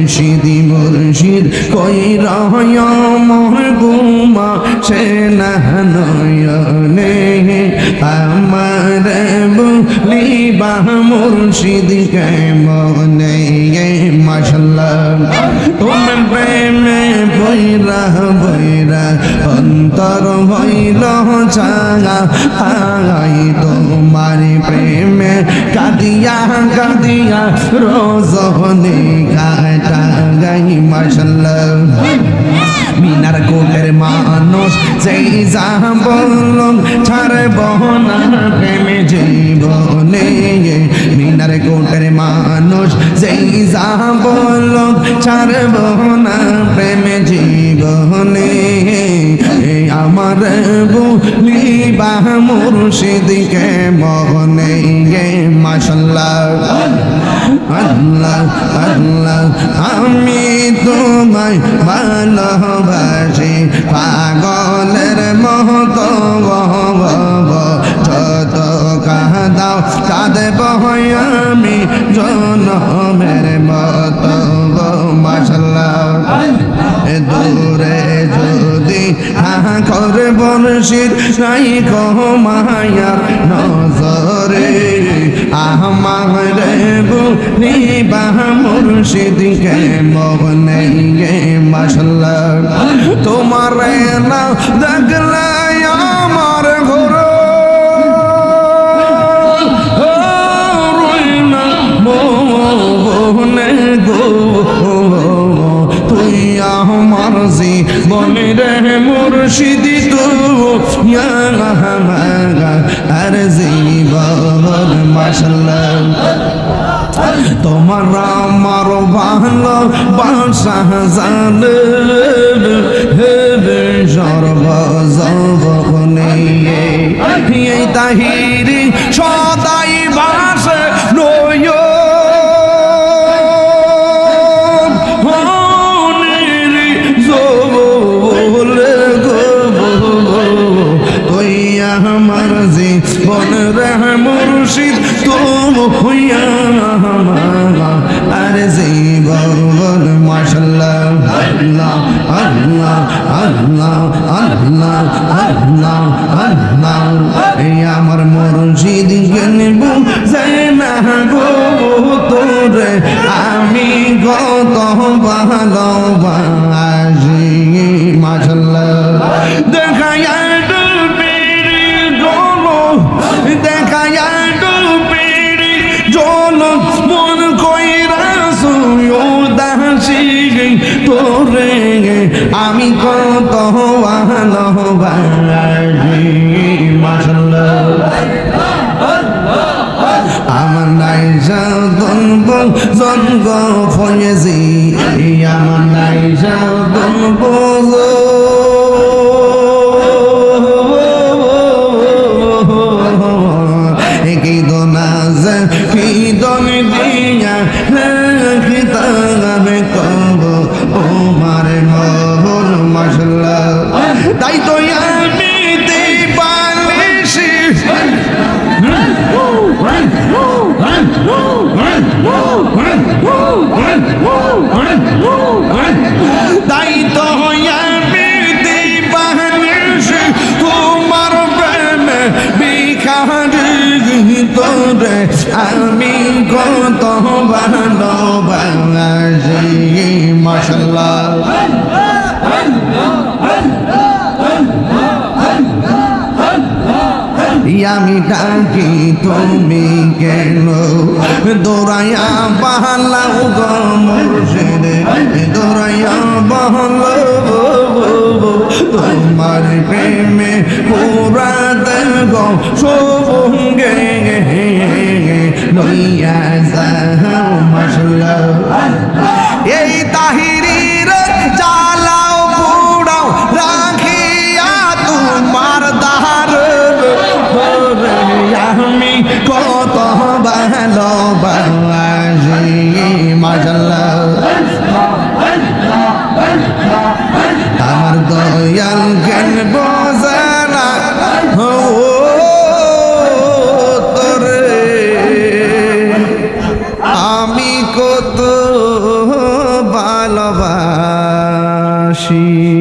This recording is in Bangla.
মুর্শিদি, মুর্শিদ কই রহয় মোর সে নয়নে আমার বলিবা মুর্শিদ কে মনে মাশাল্লাহ। তোমার প্রেমে বৈরা বৈরা অন্তর হইল চাঙা। আই তোমার প্রেমে কাদিয়া কাদিয়া রোজনে কাটা গাই মাশাল্লাহ। মিনার কোটের মানুষ সেই যা বললাম ছাড়ব না প্রেমে জীবনে। মিনার কোটের মানুষ সেই যা বললাম ছাড়ব না প্রেমে জীবনে। আমার বলি বা মুর্শিদকে মনে গে মাসাল্লাহ আল্লাহ আল্লাহ, আমি তোমায় ভালোবাসি। পাগলের মতো যত কাদাও কাঁদব আমি জনমের মতো দূরে যদি হাকর বর্ষির নাই কমায়ার নজরে। মুর্শিদকে মনে গে মশলা তোমার না দেখলে আমার ঘর। মনে গো তুই আমার জীবনে রে মুর্শিদি, তু আর জীবন মাসাল্লাহ তোমার আমার ভালো বাসা জান সর্বজনে এই তাহিরি সদাই জীবন রহ মুর্শিদ, তুম হইয়া আর জীবন, মাশাল্লাহ, আল্লাহ আল্লাহ আল্লাহ আল্লাহ আল্লাহ আল্লাহ। এই আমার মুর্শিদ জ্ঞানব যায় না গো, তোরে আমি কত ভালোবাসি। তোরে আমি কত ভালোবাসি। মাশাল্লাহ আমার নাই জন্ম জন্ম ফয়েজি। আমার নাই কত ভালোবাসি মাসাল্লাহ আমি ডাকি তুমি কেন দৌড়াইয়া বাহালাও গো মুর্শিদ দৌড়াইয়া বাহালাও তোমার প্রেমে পুরা দেব সঙ্গে লইয়া যাও মশলা এই তাহিরির জ্বালাও পুড়াও রাখিয়া তোমার দার আমি কত ভালোবাসি মাশাল্লাহ আমার দয়াল কেন ভালোবাসি